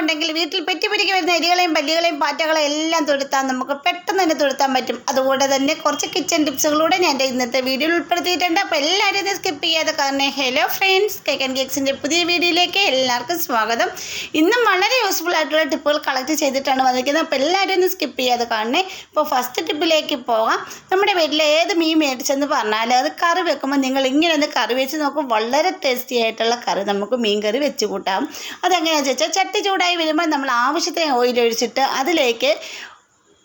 ഉണ്ടെങ്കിൽ വീട്ടിൽ പെറ്റിപ്പിരിക്ക് വരുന്ന എലികളെയും പല്ലികളെയും പാറ്റകളെയും എല്ലാം തുരുത്താൻ നമുക്ക് പെട്ടെന്ന് തന്നെ തുരുത്താൻ പറ്റും. അതുകൊണ്ട് തന്നെ കുറച്ച് കിച്ചൺ ടിപ്സുകളൂടെ ഞാൻ എന്റെ ഇന്നത്തെ വീഡിയോയിൽ ഉൾപ്പെടുത്തിയിട്ടുണ്ട്. അപ്പോൾ എല്ലാവരും ഇത് സ്കിപ്പ് ചെയ്യാതെ കാരണം ഹലോ ഫ്രണ്ട്സ് കേക്ക് ആൻഡ് കേക്സിന്റെ പുതിയ വീഡിയോയിലേക്ക് എല്ലാവർക്കും സ്വാഗതം. ഇന്നും വളരെ യൂസ്ഫുൾ ആയിട്ടുള്ള ടിപ്പുകൾ കളക്ട് ചെയ്തിട്ടാണ് വന്നിരിക്കുന്നത്. അപ്പോൾ എല്ലാവരും ഒന്ന് സ്കിപ്പ് ചെയ്യാതെ കാണണേ. ഇപ്പോൾ ഫസ്റ്റ് ടിപ്പിലേക്ക് പോകാം. നമ്മുടെ വീട്ടിൽ ഏത് മീൻ മേടിച്ചെന്ന് പറഞ്ഞാൽ അത് കറി വെക്കുമ്പോൾ നിങ്ങൾ ഇങ്ങനെ ഒന്ന് കറി വെച്ച് നോക്കും. വളരെ ടേസ്റ്റി ആയിട്ടുള്ള കറി നമുക്ക് മീൻ കറി വെച്ച് കൂട്ടാം. അതെങ്ങനെയാണെന്ന് വെച്ചാൽ ചട്ടി ചൂടായി വരുമ്പോൾ നമ്മൾ ആവശ്യത്തിന് ഓയിൽ ഒഴിച്ചിട്ട് അതിലേക്ക്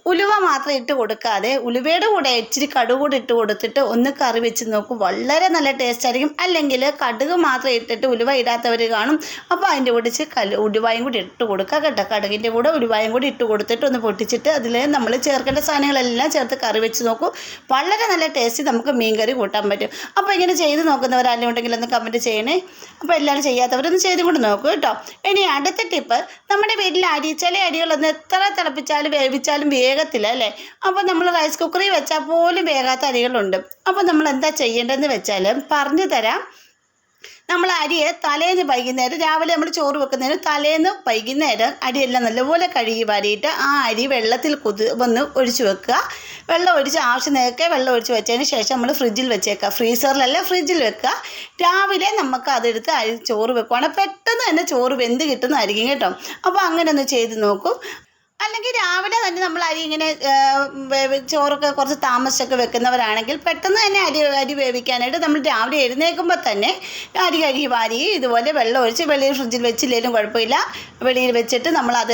ഉലുവ മാത്രം ഇട്ട് കൊടുക്കാതെ ഉലുവയുടെ കൂടെ ഇച്ചിരി കടുക് കൂടി ഇട്ട് കൊടുത്തിട്ട് ഒന്ന് കറി വെച്ച് നോക്കും. വളരെ നല്ല ടേസ്റ്റ് ആയിരിക്കും. അല്ലെങ്കിൽ കടുക് മാത്രം ഇട്ടിട്ട് ഉലുവ ഇടാത്തവർ കാണും. അപ്പോൾ അതിന്റെ കൂടെ കൽ ഉലുവായും കൂടി ഇട്ട് കൊടുക്കുക കേട്ടോ. കടുകിന്റെ കൂടെ ഉലുവായും കൂടി ഇട്ട് കൊടുത്തിട്ട് ഒന്ന് പൊട്ടിച്ചിട്ട് അതിൽ നമ്മൾ ചേർക്കേണ്ട സാധനങ്ങളെല്ലാം ചേർത്ത് കറി വെച്ച് നോക്കും. വളരെ നല്ല ടേസ്റ്റ് നമുക്ക് മീൻ കറി കൂട്ടാൻ പറ്റും. അപ്പോൾ ഇങ്ങനെ ചെയ്ത് നോക്കുന്നവരാരും ഉണ്ടെങ്കിൽ ഒന്ന് കമന്റ് ചെയ്യണേ. അപ്പോൾ എല്ലാവരും ചെയ്യാത്തവരൊന്ന് ചെയ്തും കൊണ്ട് നോക്കും കേട്ടോ. ഇനി അടുത്ത ടിപ്പ് നമ്മുടെ വീട്ടിൽ അരി ചില അരികളൊന്നും എത്ര തിളപ്പിച്ചാലും വേവിച്ചാലും വേഗത്തില്ല അല്ലേ? അപ്പോൾ നമ്മൾ റൈസ് കുക്കറിൽ വെച്ചാൽ പോലും വേകാത്ത അരികളുണ്ട്. അപ്പോൾ നമ്മൾ എന്താ ചെയ്യേണ്ടതെന്ന് വെച്ചാൽ പറഞ്ഞു തരാം. നമ്മൾ അരിയെ തലേന്ന് വൈകുന്നേരം രാവിലെ നമ്മൾ ചോറ് വെക്കുന്നതിന് തലേന്ന് വൈകുന്നേരം അരിയെല്ലാം നല്ലപോലെ കഴുകി വാരിയിട്ട് ആ അരി വെള്ളത്തിൽ കുതി വന്ന് ഒഴിച്ച് വെക്കുക. വെള്ളം ഒഴിച്ച് ആവശ്യം നേരത്തെ വെള്ളം ഒഴിച്ച് വെച്ചതിന് ശേഷം നമ്മൾ ഫ്രിഡ്ജിൽ വെച്ചേക്കുക. ഫ്രീസറിലല്ല ഫ്രിഡ്ജിൽ വെക്കുക. രാവിലെ നമുക്ക് അതെടുത്ത് അരി ചോറ് വെക്കുവാണെങ്കിൽ പെട്ടെന്ന് തന്നെ ചോറ് വെന്ത് കിട്ടുന്നതായിരിക്കും കേട്ടോ. അപ്പോൾ അങ്ങനെ ഒന്ന് ചെയ്ത് നോക്കും. അല്ലെങ്കിൽ രാവിലെ തന്നെ നമ്മൾ അരി ഇങ്ങനെ ചോറൊക്കെ കുറച്ച് താമസിച്ചൊക്കെ വെക്കുന്നവരാണെങ്കിൽ പെട്ടെന്ന് തന്നെ അരി അരി വേവിക്കാനായിട്ട് നമ്മൾ രാവിലെ എഴുന്നേൽക്കുമ്പോൾ തന്നെ അരി കഴുകി വാരി ഇതുപോലെ വെള്ളം ഒഴിച്ച് വെളിയിൽ ഫ്രിഡ്ജിൽ വെച്ചില്ലെങ്കിലും കുഴപ്പമില്ല. വെളിയിൽ വെച്ചിട്ട് നമ്മൾ അത്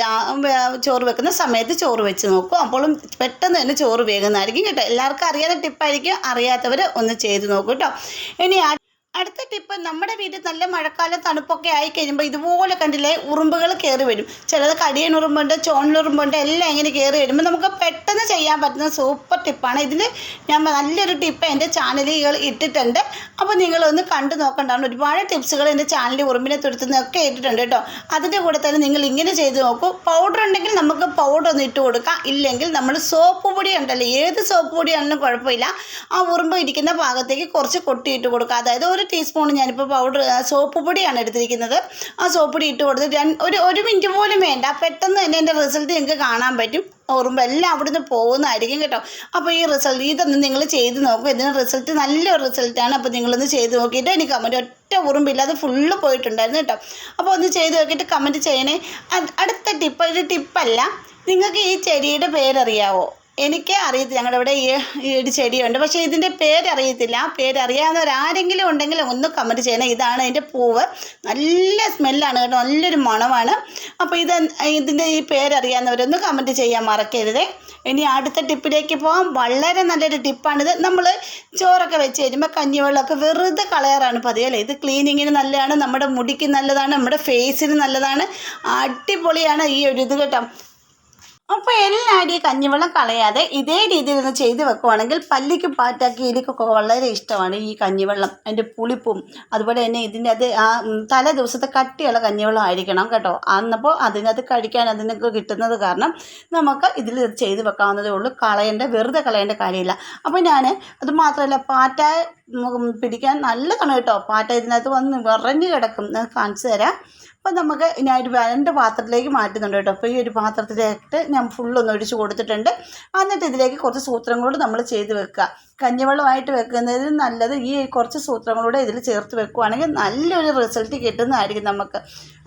ചോറ് വെക്കുന്ന സമയത്ത് ചോറ് വെച്ച് നോക്കും. അപ്പോഴും പെട്ടെന്ന് തന്നെ ചോറ് വേകുന്നതായിരിക്കും കേട്ടോ. എല്ലാവർക്കും അറിയാത്ത ടിപ്പായിരിക്കും അറിയാത്തവർ ഒന്ന് ചെയ്ത് നോക്കും കേട്ടോ. ഇനി ആ അടുത്ത ടിപ്പ് നമ്മുടെ വീട്ടിൽ നല്ല മഴക്കാലം തണുപ്പൊക്കെ ആയി കഴിയുമ്പോൾ ഇതുപോലെ കണ്ടില്ലേ ഉറുമ്പുകൾ കയറി വരും. ചിലത് കടിയൻ ഉറുമ്പുണ്ട് ചോണിലുറുമ്പുണ്ട് എല്ലാം ഇങ്ങനെ കയറി വരുമ്പോൾ നമുക്ക് പെട്ടെന്ന് ചെയ്യാൻ പറ്റുന്ന സൂപ്പർ ടിപ്പാണ് ഇതിന് ഞാൻ നല്ലൊരു ടിപ്പ് എന്റെ ചാനലുകൾ ഇട്ടിട്ടുണ്ട്. അപ്പോൾ നിങ്ങളൊന്ന് കണ്ടു നോക്കണ്ടാണ്. ഒരുപാട് ടിപ്സുകൾ എന്റെ ചാനലിൽ ഉറുമ്പിനെ തുരുത്തുന്നൊക്കെ ഇട്ടിട്ടുണ്ട് കേട്ടോ. അതിന്റെ കൂടെ തന്നെ നിങ്ങൾ ഇങ്ങനെ ചെയ്ത് നോക്കൂ. പൗഡർ ഉണ്ടെങ്കിൽ നമുക്ക് പൗഡർ ഒന്ന് ഇട്ട് കൊടുക്കാം. ഇല്ലെങ്കിൽ നമ്മൾ സോപ്പ് പൊടി ഉണ്ടല്ലോ ഏത് സോപ്പ് പൊടിയാണെങ്കിലും കുഴപ്പമില്ല. ആ ഉറുമ്പ് ഇരിക്കുന്ന ഭാഗത്തേക്ക് കുറച്ച് കൊട്ടിയിട്ട് കൊടുക്കുക അതായത് ഒരു ടീസ്പൂൺ ഞാനിപ്പോൾ പൗഡർ സോപ്പ് പൊടിയാണ് എടുത്തിരിക്കുന്നത്. ആ സോപ്പ് പൊടി ഇട്ട് കൊടുത്ത് ഒരു ഒരു മിനിറ്റ് പോലും വേണ്ട. പെട്ടെന്ന് തന്നെ എന്റെ റിസൾട്ട് നിങ്ങൾക്ക് കാണാൻ പറ്റും. ഓർമ്മ എല്ലാം അവിടുന്ന് പോകുന്നതായിരിക്കും കേട്ടോ. അപ്പോൾ ഈ റിസൾട്ട് ഇതൊന്ന് നിങ്ങൾ ചെയ്ത് നോക്കും. ഇതിന് റിസൾട്ട് നല്ലൊരു റിസൾട്ടാണ് അപ്പോൾ നിങ്ങളൊന്ന് ചെയ്ത് നോക്കിയിട്ട് എനിക്ക് കമന്റ് ഒറ്റ ഉറുമ്പില്ലാതെ ഫുള്ള് പോയിട്ടുണ്ടായിരുന്നു കേട്ടോ. അപ്പോൾ ഒന്ന് ചെയ്ത് നോക്കിയിട്ട് കമന്റ് ചെയ്യണേ. അടുത്ത ടിപ്പ് ഇത് ടിപ്പല്ല നിങ്ങൾക്ക് ഈ ചെടിയുടെ പേരറിയാവോ? എനിക്ക് അറിയത്തില്ല. ഞങ്ങളുടെ ഇവിടെ ഈ ഈ ഒരു ചെടിയുണ്ട്. പക്ഷേ ഇതിന്റെ പേരറിയത്തില്ല. ആ പേരറിയാവുന്നവരാരെങ്കിലും ഉണ്ടെങ്കിൽ ഒന്ന് കമന്റ് ചെയ്യണം. ഇതാണ് അതിന്റെ പൂവ്. നല്ല സ്മെല്ലാണ് കേട്ടോ. നല്ലൊരു മണമാണ്. അപ്പോൾ ഇത് ഇതിന്റെ ഈ പേരറിയാവുന്നവരൊന്ന് കമന്റ് ചെയ്യാൻ മറക്കരുത്. ഇനി അടുത്ത ടിപ്പിലേക്ക് പോകാം വളരെ നല്ലൊരു ടിപ്പാണിത്. നമ്മൾ ചോറൊക്കെ വെച്ച് കഴിയുമ്പോൾ കഞ്ഞിവെള്ളമൊക്കെ വെറുതെ കളയാറാണ് പതിവ് അല്ലേ? ഇത് ക്ലീനിങ്ങിന് നല്ലതാണ്. നമ്മുടെ മുടിക്ക് നല്ലതാണ്. നമ്മുടെ ഫേസിന് നല്ലതാണ്. അടിപൊളിയാണ് ഈ ഒരു ഇത് കേട്ടോ. അപ്പോൾ എല്ലാവരും ഈ കഞ്ഞിവെള്ളം കളയാതെ ഇതേ രീതിയിൽ ഒന്ന് ചെയ്ത് വെക്കുവാണെങ്കിൽ പല്ലിക്ക് പാറ്റാക്കി എലിക്കൊക്കെ വളരെ ഇഷ്ടമാണ് ഈ കഞ്ഞിവെള്ളം അതിന്റെ പുളിപ്പും അതുപോലെ തന്നെ ഇതിന്റെ അത് ആ തല ദിവസത്തെ കട്ടിയുള്ള കഞ്ഞിവെള്ളം ആയിരിക്കണം കേട്ടോ. അന്നപ്പോൾ അതിനകത്ത് കഴിക്കാൻ അതിനൊക്കെ കിട്ടുന്നത് കാരണം നമുക്ക് ഇതിൽ ഇത് ചെയ്ത് വെക്കാവുന്നതേ ഉള്ളൂ. കളയേണ്ട വെറുതെ കളയേണ്ട കാര്യമില്ല. അപ്പോൾ ഞാൻ അത് മാത്രമല്ല പാറ്റ പിടിക്കാൻ നല്ലതാണ് കേട്ടോ. പാറ്റ ഇതിനകത്ത് വന്ന് വിറഞ്ഞ് കിടക്കും. കാണിച്ചു തരാം. അപ്പോൾ നമുക്ക് ഞാൻ ഒരു രണ്ട് പാത്രത്തിലേക്ക് മാറ്റുന്നുണ്ട് കേട്ടോ. അപ്പോൾ ഈ ഒരു പാത്രത്തിലേക്ക് ഞാൻ ഫുള്ളൊന്ന് ഒഴിച്ച് കൊടുത്തിട്ടുണ്ട്. എന്നിട്ട് ഇതിലേക്ക് കുറച്ച് സൂത്രങ്ങളോട് നമ്മൾ ചെയ്ത് വെക്കുക. കഞ്ഞിവെള്ളമായിട്ട് വെക്കുന്നതിൽ നല്ലത് ഈ കുറച്ച് സൂത്രങ്ങളൂടെ ഇതിൽ ചേർത്ത് വെക്കുകയാണെങ്കിൽ നല്ലൊരു റിസൾട്ട് കിട്ടുന്നതായിരിക്കും നമുക്ക്.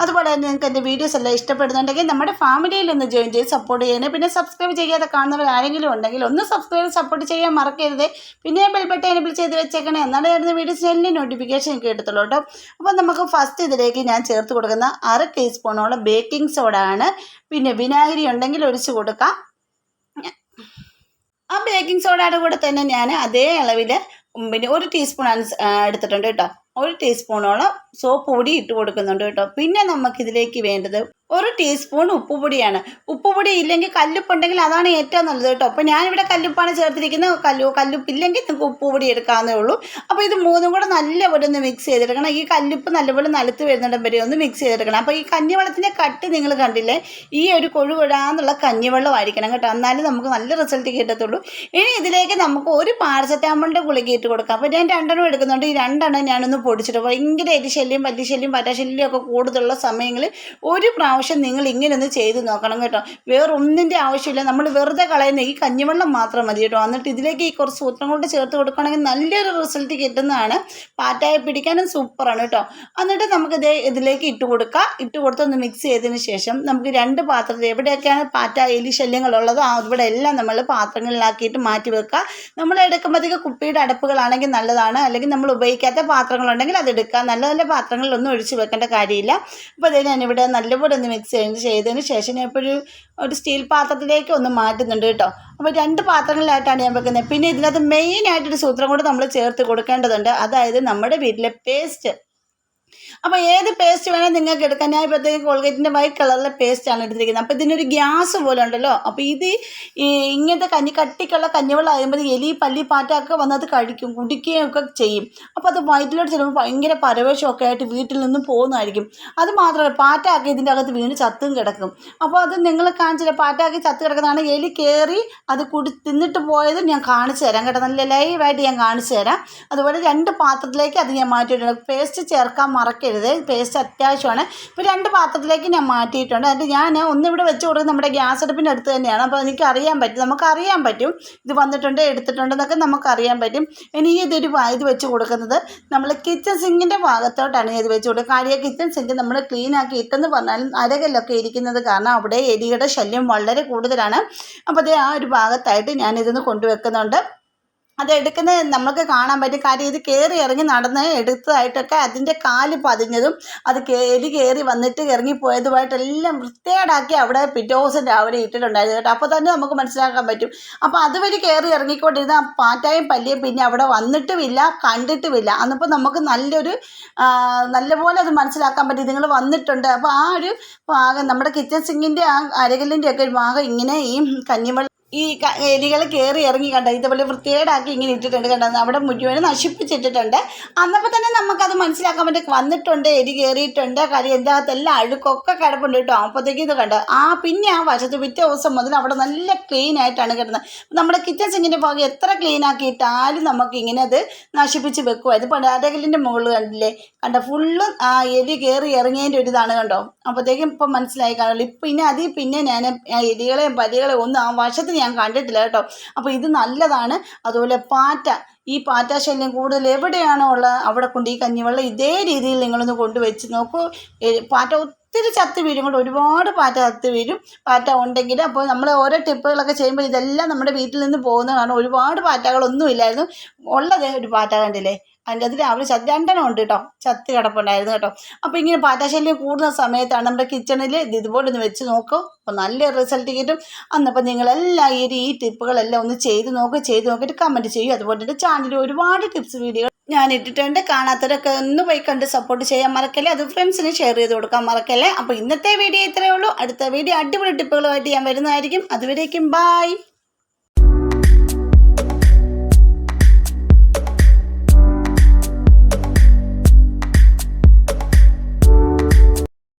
അതുപോലെ തന്നെ നിങ്ങൾക്ക് എന്റെ വീഡിയോസ് എല്ലാം ഇഷ്ടപ്പെടുന്നുണ്ടെങ്കിൽ നമ്മുടെ ഫാമിലിയിൽ ഒന്ന് ജോയിൻ ചെയ്ത് സപ്പോർട്ട് ചെയ്യണേ പിന്നെ സബ്സ്ക്രൈബ് ചെയ്യാതെ കാണുന്നവർ ആരെങ്കിലും ഉണ്ടെങ്കിൽ ഒന്ന് സബ്സ്ക്രൈബ് സപ്പോർട്ട് ചെയ്യാൻ മറക്കരുത്. പിന്നെ ബെൽബട്ട എനബിൾ ചെയ്ത് വെച്ചേക്കണേ. എന്നാലേ ആയിരുന്നു വീഡിയോസ് എല്ലാം നോട്ടിഫിക്കേഷൻ കിട്ടത്തുള്ളൂ കേട്ടോ. അപ്പോൾ നമുക്ക് ഫസ്റ്റ് ഇതിലേക്ക് ഞാൻ ചേർത്ത് കൊടുക്കുന്ന അര ടീസ്പൂണോളം ബേക്കിംഗ് സോഡ ആണ് പിന്നെ വിനാഗിരി ഉണ്ടെങ്കിൽ ഒഴിച്ചു കൊടുക്കാം. ആ ബേക്കിംഗ് സോഡയുടെ കൂടെ തന്നെ ഞാൻ അതേ അളവിൽ പിന്നെ ഒരു ടീസ്പൂൺ എടുത്തിട്ടുണ്ട് കേട്ടോ. ഒരു ടീസ്പൂണോളം സോപ്പ് പൊടി ഇട്ട് കൊടുക്കുന്നുണ്ട് കേട്ടോ. പിന്നെ നമുക്ക് ഇതിലേക്ക് വേണ്ടത് ഒരു ടീസ്പൂൺ ഉപ്പുപൊടിയാണ്. ഉപ്പുപൊടി ഇല്ലെങ്കിൽ കല്ലുപ്പുണ്ടെങ്കിൽ അതാണ് ഏറ്റവും നല്ലത് കേട്ടോ. അപ്പോൾ ഞാനിവിടെ കല്ലുപ്പാണ് ചേർത്തിരിക്കുന്നത്. കല്ലു കല്ലുപ്പില്ലെങ്കിൽ നിങ്ങൾക്ക് ഉപ്പുപൊടി എടുക്കാവുന്നേ ഉള്ളൂ. അപ്പോൾ ഇത് മൂന്നും കൂടെ നല്ലപോലെ ഒന്ന് മിക്സ് ചെയ്തെടുക്കണം. ഈ കല്ലുപ്പ് നല്ലപോലെ നിലത്ത് വരുന്നിടം വരെ ഒന്ന് മിക്സ് ചെയ്തെടുക്കണം. അപ്പോൾ ഈ കഞ്ഞിവെള്ളത്തിന്റെ കട്ട് നിങ്ങൾ കണ്ടില്ലേ? ഈ ഒരു കൊഴുകൊഴാന്നുള്ള കഞ്ഞിവെള്ളം ആയിരിക്കണം കേട്ടോ. എന്നാലും നമുക്ക് നല്ല റിസൾട്ട് കിട്ടത്തുള്ളൂ. ഇനി ഇതിലേക്ക് നമുക്ക് ഒരു പാരസെറ്റാമോളിന്റെ ഗുളിക ഇട്ട് കൊടുക്കാം. അപ്പോൾ ഞാൻ രണ്ടെണ്ണം എടുക്കുന്നുണ്ട്. ഈ രണ്ടെണ്ണം ഞാനൊന്ന് പൊടിച്ചിട്ട് ഭയങ്കര എലിശല്യം പല്ലിശല്യം പറ്റാശല്യം ഒക്കെ കൂടുതലുള്ള സമയങ്ങളിൽ ഒരു പ്രാവശ്യം നിങ്ങൾ ഇങ്ങനെ ഒന്ന് ചെയ്ത് നോക്കണം കേട്ടോ. വേറെ ഒന്നിന്റെ ആവശ്യമില്ല. നമ്മൾ വെറുതെ കളയുന്ന ഈ കഞ്ഞിവെള്ളം മാത്രം മതി കേട്ടോ. എന്നിട്ട് ഇതിലേക്ക് ഈ കുറച്ച് സൂത്രം കൊണ്ട് ചേർത്ത് കൊടുക്കുകയാണെങ്കിൽ നല്ലൊരു റിസൾട്ട് കിട്ടുന്നതാണ്. പാറ്റായി പിടിക്കാനും സൂപ്പറാണ് കേട്ടോ. എന്നിട്ട് നമുക്ക് ഇതേ ഇതിലേക്ക് ഇട്ട് കൊടുക്കുക ഇട്ട് കൊടുത്തൊന്ന് മിക്സ് ചെയ്തതിന് ശേഷം നമുക്ക് രണ്ട് പാത്രത്തിൽ എവിടെയൊക്കെയാണ് പാറ്റ എലി ശല്യങ്ങളുള്ളത് ആ ഇവിടെ എല്ലാം നമ്മൾ പാത്രങ്ങളിലാക്കിയിട്ട് മാറ്റി വെക്കുക. നമ്മൾ എടുക്കുമ്പോഴത്തേക്ക് കുപ്പിയുടെ അടപ്പുകളാണെങ്കിൽ നല്ലതാണ്. അല്ലെങ്കിൽ നമ്മൾ ഉപയോഗിക്കാത്ത പാത്രങ്ങളുണ്ടെങ്കിൽ അത് എടുക്കാം. നല്ല നല്ല പാത്രങ്ങളിലൊന്നും ഒഴിച്ച് വെക്കേണ്ട കാര്യമില്ല. അപ്പോൾ അതേ ഞാനിവിടെ നല്ലപോലെ ഒന്ന് മിക്സ് ചെയ്ത് ചെയ്തതിന് ശേഷം ഞാൻ ഇപ്പോൾ ഒരു ഒരു സ്റ്റീൽ പാത്രത്തിലേക്ക് ഒന്ന് മാറ്റുന്നുണ്ട് കേട്ടോ. അപ്പോൾ രണ്ട് പാത്രങ്ങളിലായിട്ടാണ് ഞാൻ വെക്കുന്നത്. പിന്നെ ഇതിനകത്ത് മെയിനായിട്ടൊരു സൂത്രം കൂടെ നമ്മൾ ചേർത്ത് കൊടുക്കേണ്ടതുണ്ട്. അതായത് നമ്മുടെ വീട്ടിലെ പേസ്റ്റ് അപ്പോൾ ഏത് പേസ്റ്റ് വേണേൽ നിങ്ങൾക്ക് എടുക്കാം. ഞാൻ ഇപ്പോഴത്തേക്ക് കോൾഗേറ്റിന്റെ വൈറ്റ് കളറിലെ പേസ്റ്റാണ് എടുത്തിരിക്കുന്നത്. അപ്പോൾ ഇതിനൊരു ഗ്യാസ് പോലെ ഉണ്ടല്ലോ. അപ്പോൾ ഇത് ഇങ്ങനത്തെ കഞ്ഞി കട്ടിക്കുള്ള കഞ്ഞിവെള്ളം ആകുമ്പോൾ എലി പല്ലി പാറ്റൊക്കെ വന്നത് കഴിക്കും. കുടിക്കുകയും ഒക്കെ ചെയ്യും. അപ്പോൾ അത് വയറ്റിലോട്ട് ചെല്ലുമ്പോൾ ഭയങ്കര പരവേശമൊക്കെ ആയിട്ട് വീട്ടിൽ നിന്നും പോകുന്നതായിരിക്കും. അത് മാത്രമല്ല പാറ്റാക്കി ഇതിന്റെ അകത്ത് വീണ് ചത്തും കിടക്കും. അപ്പോൾ അത് നിങ്ങൾ കാണിച്ചില്ല പാറ്റാക്കി ചത്ത് കിടക്കുന്നതാണ്. എലി കയറി അത് കുടി തിന്നിട്ട് പോയത് ഞാൻ കാണിച്ചു തരാം കേട്ടോ. നല്ല ലൈവായിട്ട് ഞാൻ കാണിച്ചു തരാം. അതുപോലെ രണ്ട് പാത്രത്തിലേക്ക് അത് ഞാൻ മാറ്റിയിട്ടുണ്ട്. പേസ്റ്റ് ചേർക്കാൻ മറക്കരുത്. പേസ്റ്റ് അത്യാവശ്യമാണ്. ഇപ്പോൾ രണ്ട് പാത്രത്തിലേക്ക് ഞാൻ മാറ്റിയിട്ടുണ്ട്. എന്നിട്ട് ഞാൻ ഒന്നിവിടെ വെച്ച് കൊടുക്കുന്നത് നമ്മുടെ ഗ്യാസ് അടുപ്പിന്റെ അടുത്ത് തന്നെയാണ്. അപ്പോൾ എനിക്ക് അറിയാൻ പറ്റും. നമുക്ക് അറിയാൻ പറ്റും. ഇത് വന്നിട്ടുണ്ട് എടുത്തിട്ടുണ്ടെന്നൊക്കെ നമുക്ക് അറിയാൻ പറ്റും. ഇനി ഇതൊരു ഇത് വെച്ച് കൊടുക്കുന്നത് നമ്മൾ കിച്ചൺ സിങ്കിന്റെ ഭാഗത്തോട്ടാണ് ഇത് വെച്ച് കൊടുക്കുക കാര്യം കിച്ചൺ സിങ്ക് നമ്മൾ ക്ലീൻ ആക്കി ഇട്ടെന്ന് പറഞ്ഞാലും അരകല്ലൊക്കെ ഇരിക്കുന്നത് കാരണം അവിടെ എലിയുടെ ശല്യം വളരെ കൂടുതലാണ്. അപ്പോൾ അത് ആ ഒരു ഭാഗത്തായിട്ട് ഞാനിതൊന്ന് കൊണ്ടുവെക്കുന്നുണ്ട്. അത് എടുക്കുന്നത് നമുക്ക് കാണാൻ പറ്റും. കാര്യം ഇത് കയറി ഇറങ്ങി നടന്ന് എടുത്തതായിട്ടൊക്കെ അതിന്റെ കാൽ പതിഞ്ഞതും അത് കയറി കയറി വന്നിട്ട് ഇറങ്ങിപ്പോയതുമായിട്ടെല്ലാം വൃത്തികേടാക്കി അവിടെ പിറ്റേ ദിവസം ഇട്ടിട്ടുണ്ടായിരുന്നു കേട്ടോ. അപ്പോൾ തന്നെ നമുക്ക് മനസ്സിലാക്കാൻ പറ്റും. അപ്പോൾ അതുവഴി കയറി ഇറങ്ങിക്കൊണ്ടിരുന്ന ആ പാറ്റായും പല്ലിയും പിന്നെ അവിടെ വന്നിട്ടുമില്ല കണ്ടിട്ടുമില്ല. അന്നിപ്പോൾ നമുക്ക് നല്ലൊരു നല്ലപോലെ അത് മനസ്സിലാക്കാൻ പറ്റും. നിങ്ങൾ വന്നിട്ടുണ്ട്. അപ്പോൾ ആ ഒരു ഭാഗം നമ്മുടെ കിച്ചൺ സിങ്ങിന്റെ ആ അരകല്ലിന്റെ ഒക്കെ ഒരു ഭാഗം ഇങ്ങനെ ഈ കഞ്ഞിവെള്ളം ഈ എലികൾ കയറി ഇറങ്ങി കണ്ട? ഇതുപോലെ വൃത്തികേടാക്കി ഇങ്ങനെ ഇട്ടിട്ടുണ്ട് കണ്ടത് അവിടെ മുഴുവൻ നശിപ്പിച്ചിട്ടിട്ടുണ്ട്. അന്നപ്പോൾ തന്നെ നമുക്കത് മനസ്സിലാക്കാൻ പറ്റും. വന്നിട്ടുണ്ട് എലി കയറിയിട്ടുണ്ട് കാര്യം എന്റെ അകത്തെല്ലാം അഴുക്കൊക്കെ കിടപ്പുണ്ട് കേട്ടോ. അപ്പോഴത്തേക്ക് ഇത് കണ്ട്? ആ പിന്നെ ആ വശത്ത് പിറ്റേ ദിവസം മുതൽ അവിടെ നല്ല ക്ലീൻ ആയിട്ടാണ് കിടന്നത്. നമ്മുടെ കിച്ചൺ സിങ്ങിന്റെ ഭാഗം എത്ര ക്ലീൻ ആക്കിയിട്ടാലും നമുക്ക് ഇങ്ങനെ അത് നശിപ്പിച്ച് വെക്കുക ഇത് പടാരകലിന്റെ മുകളിൽ കണ്ടില്ലേ? കണ്ട? ഫുള്ള് ആ എലി കയറി ഇറങ്ങിയതിന്റെ ഒരു ഇതാണ് കണ്ടോ? അപ്പോഴത്തേക്കും ഇപ്പം മനസ്സിലായി കാണുള്ളൂ ഇപ്പം ഇനി അതിൽ പിന്നെ ഞാൻ എലികളെയും പലികളെയും ഒന്നും ആ വശത്ത് ഞാൻ കണ്ടിട്ടില്ല കേട്ടോ. അപ്പോൾ ഇത് നല്ലതാണ്. അതുപോലെ പാറ്റ. ഈ പാറ്റ ശല്യം കൂടുതൽ എവിടെയാണോ ഉള്ളത്? അവിടെ കൊണ്ട് ഈ കഞ്ഞിവെള്ളം ഇതേ രീതിയിൽ നിങ്ങളൊന്ന് കൊണ്ടുവച്ച് നോക്കൂ. പാറ്റ ഒത്തിരി ചത്ത് വീഴും. ഒരുപാട് പാറ്റ ചത്ത് വീഴും. പാറ്റ ഉണ്ടെങ്കിൽ അപ്പോൾ നമ്മൾ ഓരോ ടിപ്പുകളൊക്കെ ചെയ്യുമ്പോൾ ഇതെല്ലാം നമ്മുടെ വീട്ടിൽ നിന്ന് പോകുന്നതാണ്. ഒരുപാട് പാറ്റകളൊന്നും ഇല്ലായിരുന്നു. ഉള്ളത് ഒരു പാറ്റ കണ്ടില്ലേ? അതിന്റെ അതിൽ അവർ ചത്ത് രണ്ടെണ്ണം ഉണ്ട് കേട്ടോ. ചത്ത് കിടപ്പുണ്ടായിരുന്നു കേട്ടോ. അപ്പോൾ ഇങ്ങനെ പാറ്റാശല്യം കൂടുന്ന സമയത്താണ് നമ്മുടെ കിച്ചണിൽ ഇത് ഇതുപോലെ ഒന്ന് വെച്ച് നോക്കും. അപ്പോൾ നല്ല റിസൾട്ട് കിട്ടും. അന്നപ്പോൾ നിങ്ങളെല്ലാം ഈ ഈ ടിപ്പുകളെല്ലാം ഒന്ന് ചെയ്ത് നോക്കുക ചെയ്ത് നോക്കിയിട്ട് കമന്റ് ചെയ്യും. അതുപോലെ തന്നെ ചാനലിൽ ഒരുപാട് ടിപ്സ് വീഡിയോ ഞാൻ ഇട്ടിട്ടുണ്ട്. കാണാത്തവരൊക്കെ ഒന്ന് പോയി കണ്ട് സപ്പോർട്ട് ചെയ്യാൻ മറക്കല്ലേ? അത് ഫ്രണ്ട്സിന് ഷെയർ ചെയ്ത് കൊടുക്കാൻ മറക്കല്ലേ? അപ്പോൾ ഇന്നത്തെ വീഡിയോ ഇത്രയേ ഉള്ളൂ. അടുത്ത വീഡിയോ അടിപൊളി ടിപ്പുകളുമായിട്ട് ഞാൻ വരുന്നതായിരിക്കും. അതുവരേക്കും ബായ്